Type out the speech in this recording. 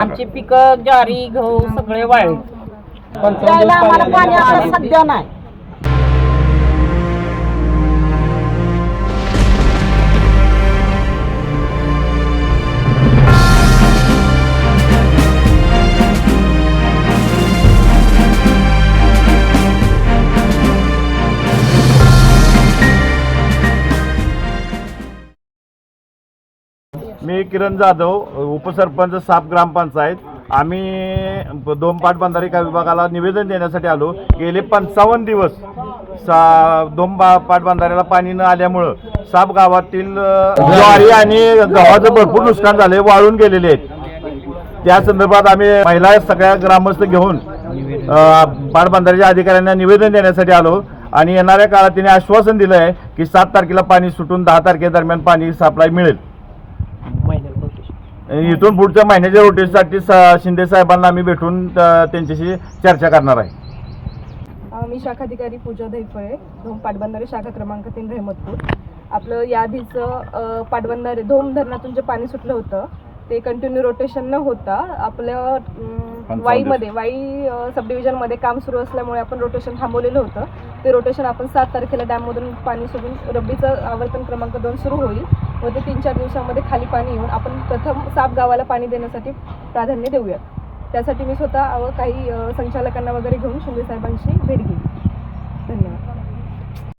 आमची पिकं ज्वारी गहू सगळे वाळले आम्हाला पाणी आता सध्या नाही. मी किरण जाधव उपसरपंच साप ग्रामपंचायत. आम्ही दोन पाट विभागाला निवेदन देण्यासाठी आलो. गेले पंचावन्न दिवस सा दोन बा पाट पाणी न आल्यामुळं साप गावातील ज्वारी आणि गव्हाचं भरपूर नुकसान झाले वाळून गेलेले आहेत. त्या संदर्भात आम्ही महिला सगळ्या ग्रामस्थ घेऊन पाटबंधाऱ्याच्या अधिकाऱ्यांना निवेदन देण्यासाठी आलो. आणि येणाऱ्या काळात तिने आश्वासन दिलं आहे की सात तारखेला पाणी सुटून दहा तारखेदरम्यान पाणी सप्लाय मिळेल. इथून पुढच्या महिन्याच्या रोटेसाठी शिंदे साहेबांना आम्ही भेटून त्यांच्याशी चर्चा करणार आहे. मी शाखाधिकारी पूजा दैफळे धोम पाटबंधारे शाखा क्रमांक तीन रहमतपूर. आपलं याआधीचं अ, पाटबंधारे धोम धरणातून जे पाणी सुटलं होतं ते कंटिन्यू रोटेशन न होता आपल्या वाईमध्ये वाई अ, सबडिव्हिजनमध्ये काम सुरू असल्यामुळे आपण रोटेशन थांबवलेलं होतं. ते रोटेशन आपण सात तारखेला डॅममधून पाणी सोडून रब्बीचं आवर्तन क्रमांक दोन सुरू होईल. व ते तीन चार दिवसामध्ये खाली पाणी येऊन आपण प्रथम साप गावाला पाणी देण्यासाठी प्राधान्य देऊयात. त्यासाठी मी स्वतः काही संचालकांना वगैरे घेऊन शिंदे साहेबांची भेट घेईन.